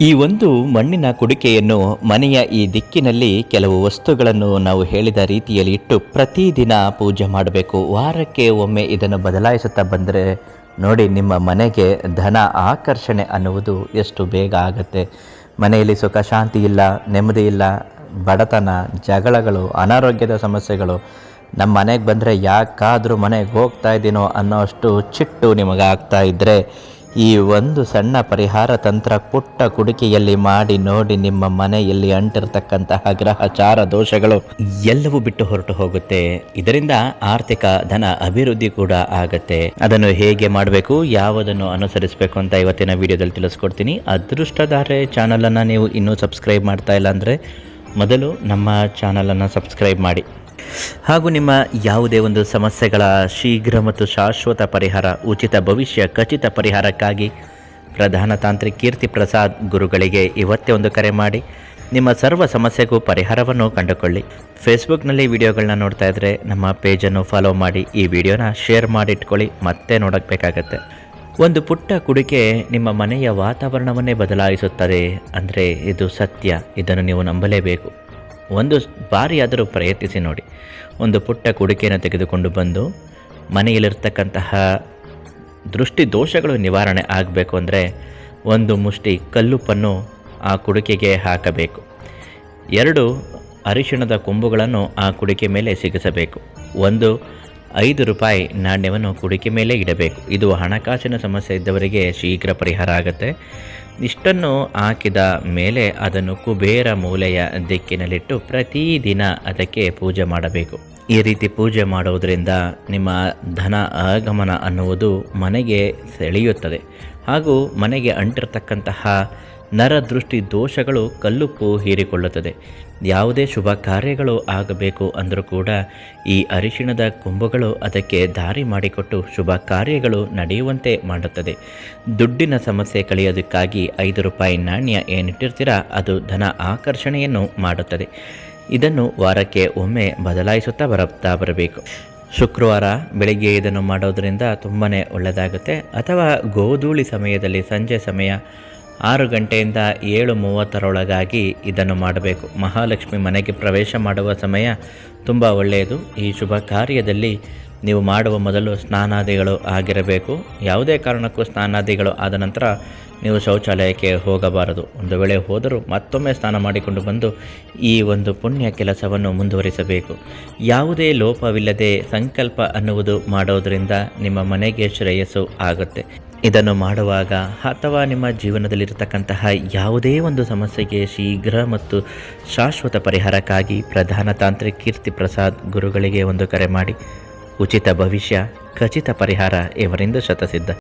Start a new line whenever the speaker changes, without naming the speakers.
ಈ ಒಂದು ಮಣ್ಣಿನ ಕುಡಿಕೆಯನ್ನು ಮನೆಯ ಈ ದಿಕ್ಕಿನಲ್ಲಿ ಕೆಲವು ವಸ್ತುಗಳನ್ನು ನಾವು ಹೇಳಿದ ರೀತಿಯಲ್ಲಿ ಇಟ್ಟು ಪ್ರತಿದಿನ ಪೂಜೆ ಮಾಡಬೇಕು. ವಾರಕ್ಕೆ ಒಮ್ಮೆ ಇದನ್ನು ಬದಲಾಯಿಸುತ್ತಾ ಬಂದರೆ ನೋಡಿ ನಿಮ್ಮ ಮನೆಗೆ ಧನ ಆಕರ್ಷಣೆ ಅನ್ನುವುದು ಎಷ್ಟು ಬೇಗ ಆಗುತ್ತೆ. ಮನೆಯಲ್ಲಿ ಸುಖ, ಶಾಂತಿ ಇಲ್ಲ, ನೆಮ್ಮದಿ ಇಲ್ಲ, ಬಡತನ, ಜಗಳಗಳು, ಅನಾರೋಗ್ಯದ ಸಮಸ್ಯೆಗಳು, ನಮ್ಮ ಮನೆಗೆ ಬಂದರೆ ಯಾಕಾದರೂ ಮನೆಗೆ ಹೋಗ್ತಾ ಇದ್ದೀನೋ ಅನ್ನೋ ಅಷ್ಟು ಚಿಟ್ಟು ನಿಮಗೆ ಆಗ್ತಾ ಇದ್ದರೆ ಈ ಒಂದು ಸಣ್ಣ ಪರಿಹಾರ ತಂತ್ರ ಪುಟ್ಟ ಕುಡಿಕೆಯಲ್ಲಿ ಮಾಡಿ ನೋಡಿ ನಿಮ್ಮ ಮನೆಯಲ್ಲಿ ಅಂಟಿರತಕ್ಕಂತಹ ಗ್ರಹಚಾರ ದೋಷಗಳು ಎಲ್ಲವೂ ಬಿಟ್ಟು ಹೊರಟು ಹೋಗುತ್ತೆ. ಇದರಿಂದ ಆರ್ಥಿಕ ಧನ ಅಭಿವೃದ್ಧಿ ಕೂಡ ಆಗುತ್ತೆ. ಅದನ್ನು ಹೇಗೆ ಮಾಡಬೇಕು, ಯಾವುದನ್ನು ಅನುಸರಿಸಬೇಕು ಅಂತ ಇವತ್ತಿನ ವಿಡಿಯೋದಲ್ಲಿ ತಿಳಿಸ್ಕೊಡ್ತೀನಿ. ಅದೃಷ್ಟಧಾರೆ ಚಾನಲನ್ನು ನೀವು ಇನ್ನೂ ಸಬ್ಸ್ಕ್ರೈಬ್ ಮಾಡ್ತಾ ಇಲ್ಲ ಅಂದರೆ ಮೊದಲು ನಮ್ಮ ಚಾನಲನ್ನು ಸಬ್ಸ್ಕ್ರೈಬ್ ಮಾಡಿ. ಹಾಗೂ ನಿಮ್ಮ ಯಾವುದೇ ಒಂದು ಸಮಸ್ಯೆಗಳ ಶೀಘ್ರ ಮತ್ತು ಶಾಶ್ವತ ಪರಿಹಾರ, ಉಚಿತ ಭವಿಷ್ಯ, ಖಚಿತ ಪರಿಹಾರಕ್ಕಾಗಿ ಪ್ರಧಾನ ತಾಂತ್ರಿಕ ಕೀರ್ತಿ ಪ್ರಸಾದ್ ಗುರುಗಳಿಗೆ ಇವತ್ತೇ ಒಂದು ಕರೆ ಮಾಡಿ, ನಿಮ್ಮ ಸರ್ವ ಸಮಸ್ಯೆಗೂ ಪರಿಹಾರವನ್ನು ಕಂಡುಕೊಳ್ಳಿ. ಫೇಸ್ಬುಕ್ನಲ್ಲಿ ವಿಡಿಯೋಗಳನ್ನ ನೋಡ್ತಾ ಇದ್ದರೆ ನಮ್ಮ ಪೇಜನ್ನು ಫಾಲೋ ಮಾಡಿ, ಈ ವಿಡಿಯೋನ ಶೇರ್ ಮಾಡಿಟ್ಕೊಳ್ಳಿ, ಮತ್ತೆ ನೋಡಬೇಕಾಗತ್ತೆ ಒಂದು ಪುಟ್ಟ ಕುಡಿಕೆ ನಿಮ್ಮ ಮನೆಯ ವಾತಾವರಣವನ್ನೇ ಬದಲಾಯಿಸುತ್ತದೆ. ಅಂದರೆ ಇದು ಸತ್ಯ, ಇದನ್ನು ನೀವು ನಂಬಲೇಬೇಕು. ಒಂದು ಬಾರಿಯಾದರೂ ಪ್ರಯತ್ನಿಸಿ ನೋಡಿ. ಒಂದು ಪುಟ್ಟ ಕುಡಿಕೆಯನ್ನು ತೆಗೆದುಕೊಂಡು ಬಂದು ಮನೆಯಲ್ಲಿರ್ತಕ್ಕಂತಹ ದೃಷ್ಟಿ ದೋಷಗಳು ನಿವಾರಣೆ ಆಗಬೇಕು ಅಂದರೆ ಒಂದು ಮುಷ್ಟಿ ಕಲ್ಲುಪ್ಪನ್ನು ಆ ಕುಡಿಕೆಗೆ ಹಾಕಬೇಕು. ಎರಡು ಅರಿಶಿಣದ ಕೊಂಬುಗಳನ್ನು ಆ ಕುಡಿಕೆ ಮೇಲೆ ಸಿಗಿಸಬೇಕು. ಒಂದು ಐದು ರೂಪಾಯಿ ನಾಣ್ಯವನ್ನು ಕುಡಿಕೆ ಮೇಲೆ ಇಡಬೇಕು. ಇದು ಹಣಕಾಸಿನ ಸಮಸ್ಯೆ ಇದ್ದವರಿಗೆ ಶೀಘ್ರ ಪರಿಹಾರ ಆಗುತ್ತೆ. ಇಷ್ಟನ್ನು ಹಾಕಿದ ಮೇಲೆ ಅದನ್ನು ಕುಬೇರ ಮೂಲೆಯ ದಿಕ್ಕಿನಲ್ಲಿಟ್ಟು ಪ್ರತಿದಿನ ಅದಕ್ಕೆ ಪೂಜೆ ಮಾಡಬೇಕು. ಈ ರೀತಿ ಪೂಜೆ ಮಾಡುವುದರಿಂದ ನಿಮ್ಮ ಧನ ಆಗಮನ ಅನ್ನುವುದು ಮನೆಗೆ ಸೆಳೆಯುತ್ತದೆ. ಹಾಗೂ ಮನೆಗೆ ಅಂಟಿರತಕ್ಕಂತಹ ನರದೃಷ್ಟಿ ದೋಷಗಳು ಕಲ್ಲುಪ್ಪು ಹೀರಿಕೊಳ್ಳುತ್ತದೆ. ಯಾವುದೇ ಶುಭ ಕಾರ್ಯಗಳು ಆಗಬೇಕು ಅಂದರೂ ಕೂಡ ಈ ಅರಿಶಿಣದ ಕೊಂಬುಗಳು ಅದಕ್ಕೆ ದಾರಿ ಮಾಡಿಕೊಟ್ಟು ಶುಭ ಕಾರ್ಯಗಳು ನಡೆಯುವಂತೆ ಮಾಡುತ್ತದೆ. ದುಡ್ಡಿನ ಸಮಸ್ಯೆ ಕಳೆಯೋದಕ್ಕಾಗಿ ಐದು ರೂಪಾಯಿ ನಾಣ್ಯ ಏನಿಟ್ಟಿರ್ತೀರಾ, ಅದು ಧನ ಆಕರ್ಷಣೆಯನ್ನು ಮಾಡುತ್ತದೆ. ಇದನ್ನು ವಾರಕ್ಕೆ ಒಮ್ಮೆ ಬದಲಾಯಿಸುತ್ತಾ ಬರುತ್ತಾ ಬರಬೇಕು. ಶುಕ್ರವಾರ ಬೆಳಿಗ್ಗೆ ಇದನ್ನು ಮಾಡೋದರಿಂದ ತುಂಬಾ ಒಳ್ಳೆಯದಾಗುತ್ತೆ ಅಥವಾ ಗೋಧೂಳಿ ಸಮಯದಲ್ಲಿ ಸಂಜೆ ಸಮಯ ಆರು ಗಂಟೆಯಿಂದ ಏಳು ಮೂವತ್ತರೊಳಗಾಗಿ ಇದನ್ನು ಮಾಡಬೇಕು. ಮಹಾಲಕ್ಷ್ಮಿ ಮನೆಗೆ ಪ್ರವೇಶ ಮಾಡುವ ಸಮಯ ತುಂಬ ಒಳ್ಳೆಯದು. ಈ ಶುಭ ಕಾರ್ಯದಲ್ಲಿ ನೀವು ಮಾಡುವ ಮೊದಲು ಸ್ನಾನಾದಿಗಳು ಆಗಿರಬೇಕು. ಯಾವುದೇ ಕಾರಣಕ್ಕೂ ಸ್ನಾನಾದಿಗಳು ಆದ ನಂತರ ನೀವು ಶೌಚಾಲಯಕ್ಕೆ ಹೋಗಬಾರದು. ಒಂದು ವೇಳೆ ಹೋದರೂ ಮತ್ತೊಮ್ಮೆ ಸ್ನಾನ ಮಾಡಿಕೊಂಡು ಬಂದು ಈ ಒಂದು ಪುಣ್ಯ ಕೆಲಸವನ್ನು ಮುಂದುವರಿಸಬೇಕು. ಯಾವುದೇ ಲೋಪವಿಲ್ಲದೆ ಸಂಕಲ್ಪ ಅನ್ನುವುದು ಮಾಡೋದರಿಂದ ನಿಮ್ಮ ಮನೆಗೆ ಶ್ರೇಯಸ್ಸು ಆಗುತ್ತೆ. ಇದನ್ನು ಮಾಡುವಾಗ ಅಥವಾ ನಿಮ್ಮ ಜೀವನದಲ್ಲಿರತಕ್ಕಂತಹ ಯಾವುದೇ ಒಂದು ಸಮಸ್ಯೆಗೆ ಶೀಘ್ರ ಮತ್ತು ಶಾಶ್ವತ ಪರಿಹಾರಕ್ಕಾಗಿ ಪ್ರಧಾನ ತಾಂತ್ರಿಕ ಕೀರ್ತಿ ಪ್ರಸಾದ್ ಗುರುಗಳಿಗೆ ಒಂದು ಕರೆ ಮಾಡಿ. ಉಚಿತ ಭವಿಷ್ಯ ಖಚಿತ ಪರಿಹಾರ ಇವರಿಂದ ಶತಸಿದ್ಧ.